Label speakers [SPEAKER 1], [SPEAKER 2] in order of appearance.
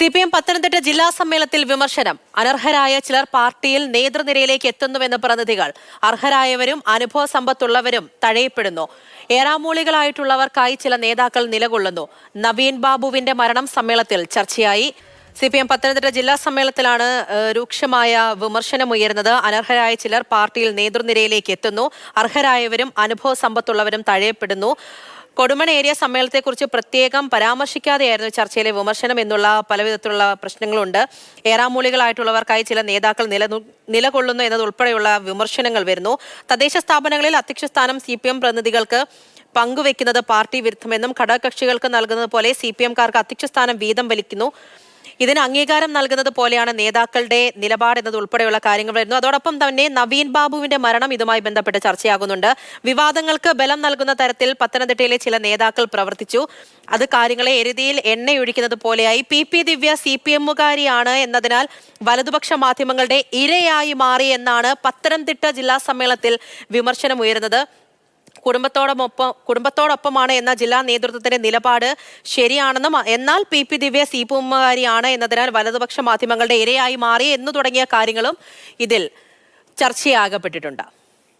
[SPEAKER 1] C P M Pathanamthitta ജില്ലാ സമ്മേളനത്തിൽ വിമർശനം. അനർഹരായ ചിലർ പാർട്ടിയിൽ നേതൃനിരയിലേക്ക് എത്തുന്നുവെന്ന് പ്രതിനിധികൾ. അർഹരായവരും അനുഭവ സമ്പത്തുള്ളവരും തഴയപ്പെടുന്നു. ഏറാമൂളികളായിട്ടുള്ളവർക്കായി ചില നേതാക്കൾ നിലകൊള്ളുന്നു. നവീൻ ബാബുവിന്റെ മരണം സമ്മേളനത്തിൽ ചർച്ചയായി. സി പി എം പത്തനംതിട്ട ജില്ലാ സമ്മേളനത്തിലാണ് രൂക്ഷമായ വിമർശനമുയരുന്നത് അനർഹരായ ചിലർ പാർട്ടിയിൽ നേതൃനിരയിലേക്ക് എത്തുന്നു. അർഹരായവരും അനുഭവ സമ്പത്തുള്ളവരും തഴയപ്പെടുന്നു. കൊടുമൺ ഏരിയ സമ്മേളനത്തെക്കുറിച്ച് പ്രത്യേകം പരാമർശിക്കാതെയായിരുന്നു ചർച്ചയിലെ വിമർശനം എന്നുള്ള പലവിധത്തിലുള്ള പ്രശ്നങ്ങളുണ്ട്. ഏറാമൂലികളായിട്ടുള്ളവർക്കായി ചില നേതാക്കൾ നില നിലകൊള്ളുന്നു എന്നതുൾപ്പെടെയുള്ള വിമർശനങ്ങൾ വരുന്നു. തദ്ദേശ സ്ഥാപനങ്ങളിൽ അധ്യക്ഷ സ്ഥാനം സി പി എം പ്രതിനിധികൾക്ക് പങ്കുവെക്കുന്നത് പാർട്ടി വിരുദ്ധമെന്നും ഘടകകക്ഷികൾക്ക് നൽകുന്നത് പോലെ സി പി എംകാർക്ക് അധ്യക്ഷ സ്ഥാനം വീതം വലിക്കുന്നു. ഇതിന് അംഗീകാരം നൽകുന്നത് പോലെയാണ് നേതാക്കളുടെ നിലപാട് എന്നത് ഉൾപ്പെടെയുള്ള കാര്യങ്ങൾ വരുന്നു. അതോടൊപ്പം തന്നെ നവീൻ ബാബുവിന്റെ മരണം ഇതുമായി ബന്ധപ്പെട്ട് ചർച്ചയാകുന്നുണ്ട്. വിവാദങ്ങൾക്ക് ബലം നൽകുന്ന തരത്തിൽ പത്തനംതിട്ടയിലെ ചില നേതാക്കൾ പ്രവർത്തിച്ചു. അത് കാര്യങ്ങളെ എരുതിയിൽ എണ്ണയൊഴിക്കുന്നത് പോലെയായി. P P Divya C P എമ്മുകാരിയാണ് എന്നതിനാൽ വലതുപക്ഷ മാധ്യമങ്ങളുടെ ഇരയായി മാറി എന്നാണ് പത്തനംതിട്ട ജില്ലാ സമ്മേളനത്തിൽ വിമർശനം വിമർശനമുയരുന്നത്. കുടുംബത്തോടൊപ്പം കുടുംബത്തോടൊപ്പമാണ് എന്ന ജില്ലാ നേതൃത്വത്തിന്റെ നിലപാട് ശരിയാണെന്നും എന്നാൽ P P Divya C P എന്നതിനാൽ വലതുപക്ഷ മാധ്യമങ്ങളുടെ ഇരയായി മാറി എന്നു തുടങ്ങിയ കാര്യങ്ങളും ഇതിൽ ചർച്ചയാകപ്പെട്ടിട്ടുണ്ട്.